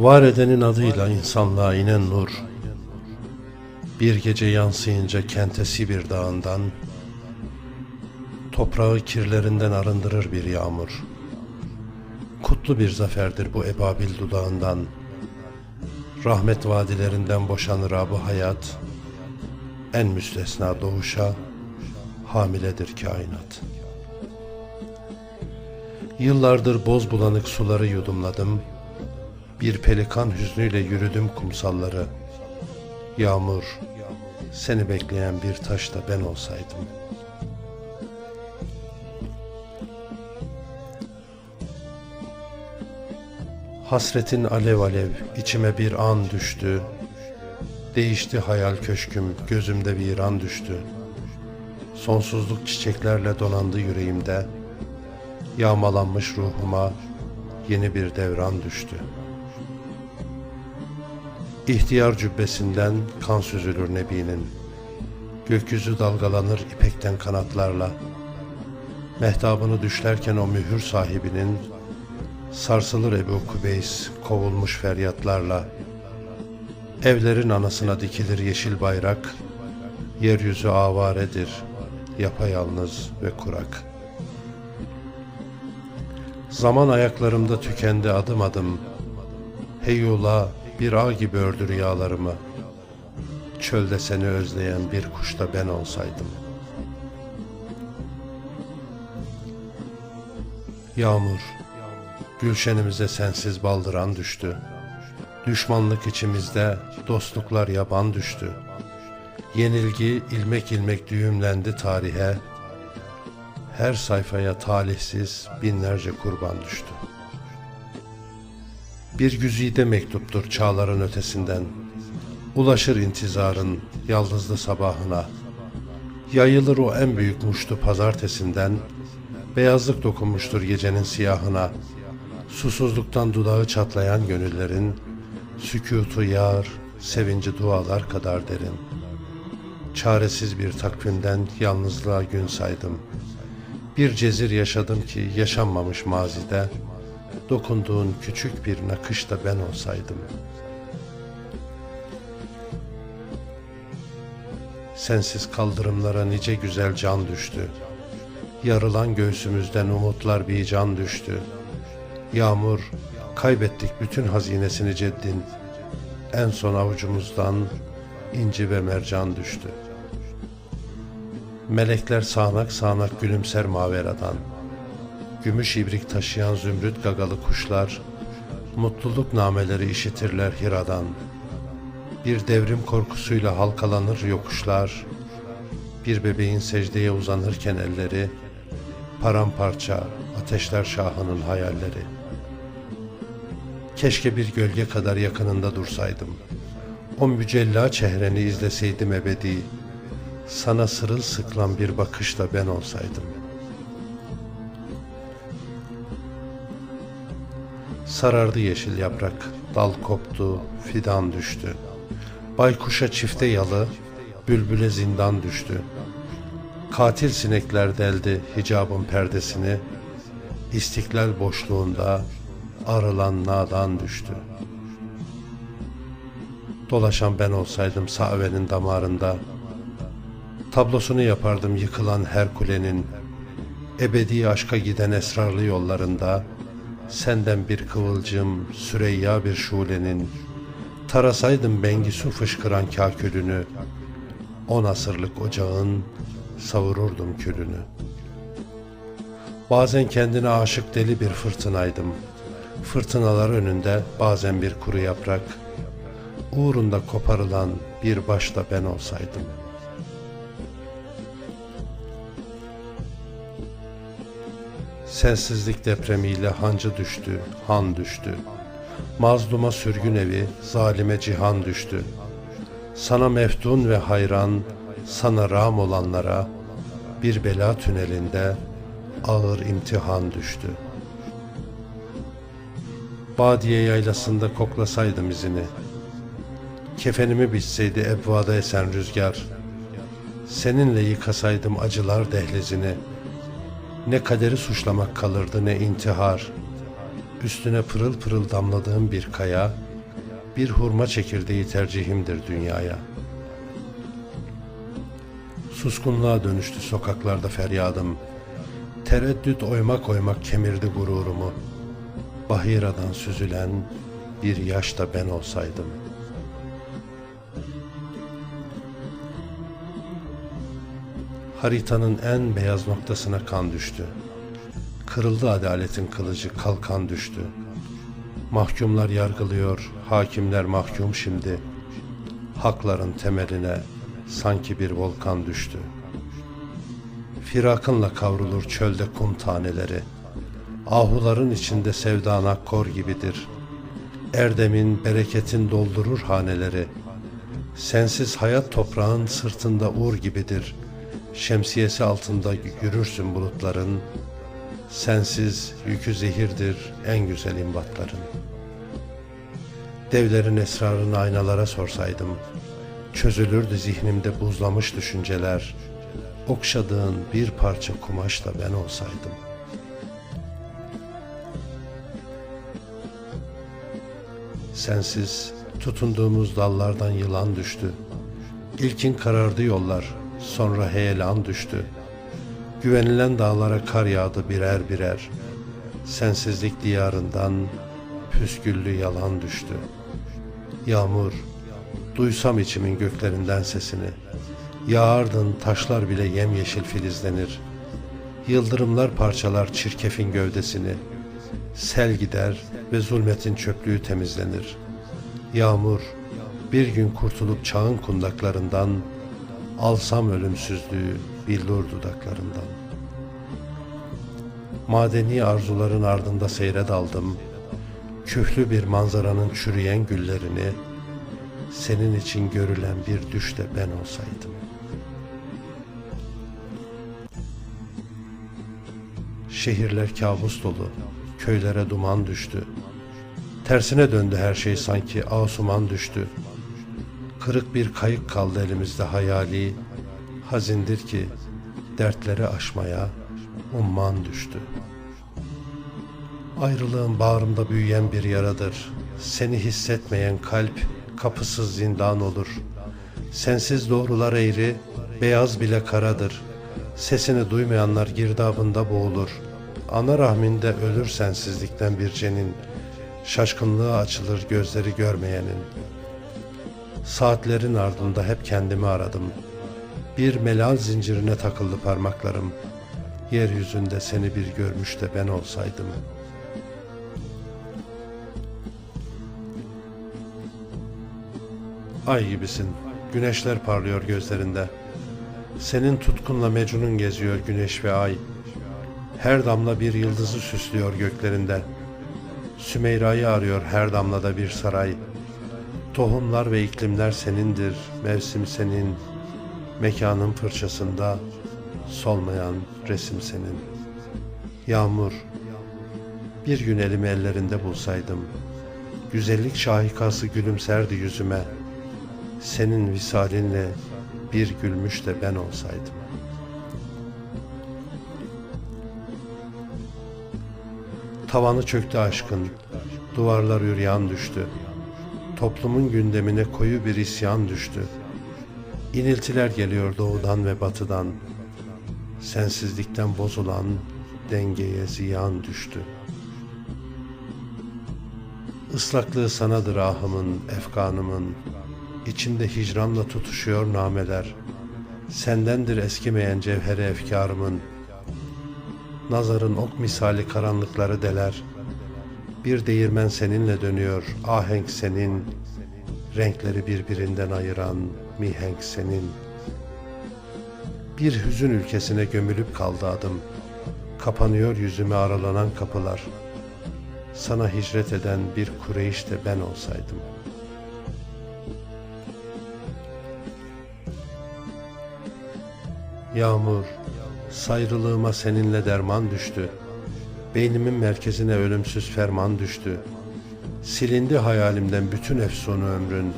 Var edenin adıyla insanlığa inen nur, bir gece yansıyınca kente Sibir dağından, toprağı kirlerinden arındırır bir yağmur. Kutlu bir zaferdir bu ebabil dudağından, rahmet vadilerinden boşanır abı hayat, en müstesna doğuşa hamiledir kainat. Yıllardır boz bulanık suları yudumladım, bir pelikan hüznüyle yürüdüm kumsalları. Yağmur, seni bekleyen bir taş da ben olsaydım. Hasretin alev alev içime bir an düştü. Değişti hayal köşküm, gözümde bir an düştü. Sonsuzluk çiçeklerle donandı yüreğimde. Yağmalanmış ruhuma yeni bir devran düştü. İhtiyar cübbesinden kan süzülür Nebi'nin. Gökyüzü dalgalanır ipekten kanatlarla. Mehtabını düşlerken o mühür sahibinin sarsılır Ebu Kubeys kovulmuş feryatlarla. Evlerin anasına dikilir yeşil bayrak. Yeryüzü avaredir, yapayalnız ve kurak. Zaman ayaklarımda tükendi adım adım. Heyula bir ağ gibi ördü rüyalarımı. Çölde seni özleyen bir kuş da ben olsaydım. Yağmur, gülşenimize sensiz baldıran düştü. Düşmanlık içimizde, dostluklar yaban düştü. Yenilgi ilmek ilmek düğümlendi tarihe. Her sayfaya talihsiz binlerce kurban düştü. Bir güzide mektuptur çağların ötesinden. Ulaşır intizarın yaldızlı sabahına. Yayılır o en büyük muştu pazartesinden. Beyazlık dokunmuştur gecenin siyahına. Susuzluktan dudağı çatlayan gönüllerin sükutu yar, sevinci dualar kadar derin. Çaresiz bir takvimden yalnızlığa gün saydım. Bir cezir yaşadım ki yaşanmamış mazide. Dokunduğun küçük bir nakış da ben olsaydım. Sensiz kaldırımlara nice güzel can düştü. Yarılan göğsümüzden umutlar bir can düştü. Yağmur, kaybettik bütün hazinesini ceddin. En son avucumuzdan inci ve mercan düştü. Melekler sağanak sağanak gülümser maveradan. Gümüş ibrik taşıyan zümrüt gagalı kuşlar, mutluluk nameleri işitirler hiradan. Bir devrim korkusuyla halkalanır yokuşlar, bir bebeğin secdeye uzanırken elleri, paramparça ateşler şahının hayalleri. Keşke bir gölge kadar yakınında dursaydım. O mücella çehreni izleseydim ebedi. Sana sırılsıklam bir bakışla ben olsaydım. Sarardı yeşil yaprak, dal koptu, fidan düştü. Baykuşa çifte yalı, bülbüle zindan düştü. Katil sinekler deldi hicabın perdesini. İstiklal boşluğunda arılan nadan düştü. Dolaşan ben olsaydım Save'nin damarında, tablosunu yapardım yıkılan her kulenin, ebedi aşka giden esrarlı yollarında, senden bir kıvılcım, Süreyya bir şulenin, tarasaydım Bengisu fışkıran kakülünü, on asırlık ocağın savururdum külünü. Bazen kendine aşık deli bir fırtınaydım. Fırtınalar önünde bazen bir kuru yaprak. Uğrunda koparılan bir başta ben olsaydım. Sensizlik depremiyle hancı düştü, han düştü. Mazluma sürgün evi, zalime cihan düştü. Sana meftun ve hayran, sana ram olanlara bir bela tünelinde ağır imtihan düştü. Badiye yaylasında koklasaydım izini, kefenimi biçseydi ebvada esen rüzgar, seninle yıkasaydım acılar dehlizini, ne kaderi suçlamak kalırdı ne intihar, üstüne pırıl pırıl damladığım bir kaya, bir hurma çekirdeği tercihimdir dünyaya. Suskunluğa dönüştü sokaklarda feryadım. Tereddüt oymak oymak kemirdi gururumu. Bahiradan süzülen bir yaş da ben olsaydım. Haritanın en beyaz noktasına kan düştü. Kırıldı adaletin kılıcı, kalkan düştü. Mahkumlar yargılıyor, hakimler mahkum şimdi. Hakların temeline sanki bir volkan düştü. Firakınla kavrulur çölde kum taneleri. Ahuların içinde sevdan akkor gibidir. Erdemin, bereketin doldurur haneleri. Sensiz hayat toprağın sırtında uğur gibidir. Şemsiyesi altında yürürsün bulutların. Sensiz yükü zehirdir en güzel imbatların. Devlerin esrarını aynalara sorsaydım, çözülürdü zihnimde buzlamış düşünceler. Okşadığın bir parça kumaşla ben olsaydım. Sensiz tutunduğumuz dallardan yılan düştü. İlkin karardı yollar, sonra heyelan düştü. Güvenilen dağlara kar yağdı birer birer. Sensizlik diyarından püsküllü yalan düştü. Yağmur, duysam içimin göklerinden sesini. Yağardın taşlar bile yemyeşil filizlenir. Yıldırımlar parçalar çirkefin gövdesini. Sel gider ve zulmetin çöplüğü temizlenir. Yağmur, bir gün kurtulup çağın kundaklarından, alsam ölümsüzlüğü billur dudaklarından. Madeni arzuların ardında seyre daldım. Küflü bir manzaranın çürüyen güllerini, senin için görülen bir düşte ben olsaydım. Şehirler kabus dolu, köylere duman düştü. Tersine döndü her şey sanki asuman düştü. Kırık bir kayık kaldı elimizde hayali. Hazindir ki dertleri aşmaya umman düştü. Ayrılığın bağrımda büyüyen bir yaradır. Seni hissetmeyen kalp kapısız zindan olur. Sensiz doğrular eğri, beyaz bile karadır. Sesini duymayanlar girdabında boğulur. Ana rahminde ölür sensizlikten bir cenin. Şaşkınlığa açılır gözleri görmeyenin. Saatlerin ardında hep kendimi aradım. Bir melal zincirine takıldı parmaklarım. Yeryüzünde seni bir görmüş de ben olsaydım. Ay gibisin. Güneşler parlıyor gözlerinde. Senin tutkunla Mecnun geziyor güneş ve ay. Her damla bir yıldızı süslüyor göklerinde. Sümeyra'yı arıyor her damlada bir saray. Tohumlar ve iklimler senindir, mevsim senin. Mekanın fırçasında solmayan resim senin. Yağmur, bir gün elimi ellerinde bulsaydım. Güzellik şahikası gülümserdi yüzüme. Senin visalinle bir gülmüş de ben olsaydım. Tavanı çöktü aşkın, duvarlar üryan düştü. Toplumun gündemine koyu bir isyan düştü. İniltiler geliyor doğudan ve batıdan. Sensizlikten bozulan dengeye ziyan düştü. Islaklığı sanadır ahımın, efkanımın. İçimde hicranla tutuşuyor nameler. Sendendir eskimeyen cevheri efkarımın. Nazarın ok misali karanlıkları deler. Bir değirmen seninle dönüyor, ahenk senin. Renkleri birbirinden ayıran mihenk senin. Bir hüzün ülkesine gömülüp kaldı adım. Kapanıyor yüzüme aralanan kapılar. Sana hicret eden bir Kureyş de ben olsaydım. Yağmur, sayrılığıma seninle derman düştü. Beynimin merkezine ölümsüz ferman düştü. Silindi hayalimden bütün efsunu ömrün.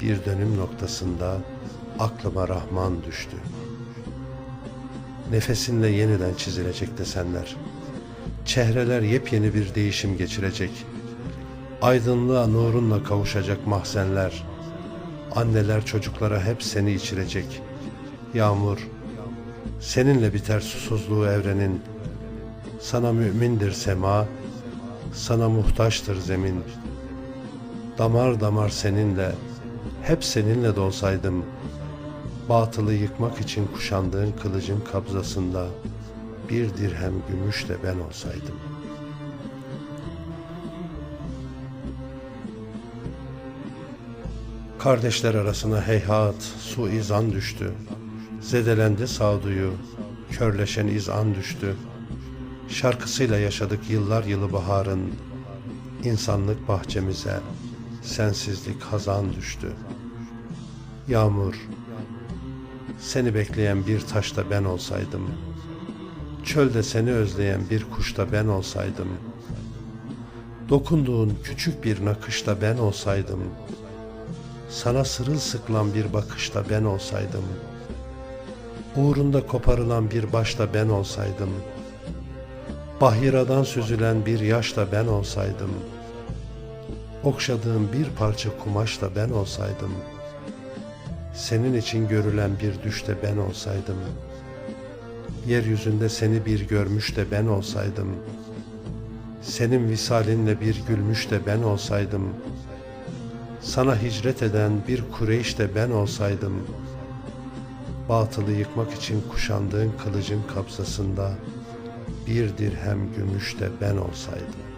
Bir dönüm noktasında aklıma Rahman düştü. Nefesinle yeniden çizilecek desenler. Çehreler yepyeni bir değişim geçirecek. Aydınlığa nurunla kavuşacak mahzenler, anneler çocuklara hep seni içirecek. Yağmur, seninle biter susuzluğu evrenin. Sana mümindir sema, sana muhtaçtır zemin. Damar damar seninle, hep seninle dolsaydım. Batılı yıkmak için kuşandığın kılıcın kabzasında bir dirhem gümüş de ben olsaydım. Kardeşler arasına heyhat, suizan düştü. Zedelendi sağduyu, körleşen izan düştü. Şarkısıyla yaşadık yıllar yılı baharın. insanlık bahçemize sensizlik hazan düştü. Yağmur, seni bekleyen bir taşta ben olsaydım. Çölde seni özleyen bir kuşta ben olsaydım. Dokunduğun küçük bir nakışta ben olsaydım. Sana sırılsıklam bir bakışta ben olsaydım. Uğrunda koparılan bir başta ben olsaydım. Bahiradan süzülen bir yaşta ben olsaydım. Okşadığım bir parça kumaşla ben olsaydım. Senin için görülen bir düşte ben olsaydım. Yeryüzünde seni bir görmüş de ben olsaydım. Senin visalinle bir gülmüş de ben olsaydım. Sana hicret eden bir Kureyş de ben olsaydım. Batılı yıkmak için kuşandığın kılıcın kapsasında bir dirhem gümüş de ben olsaydım.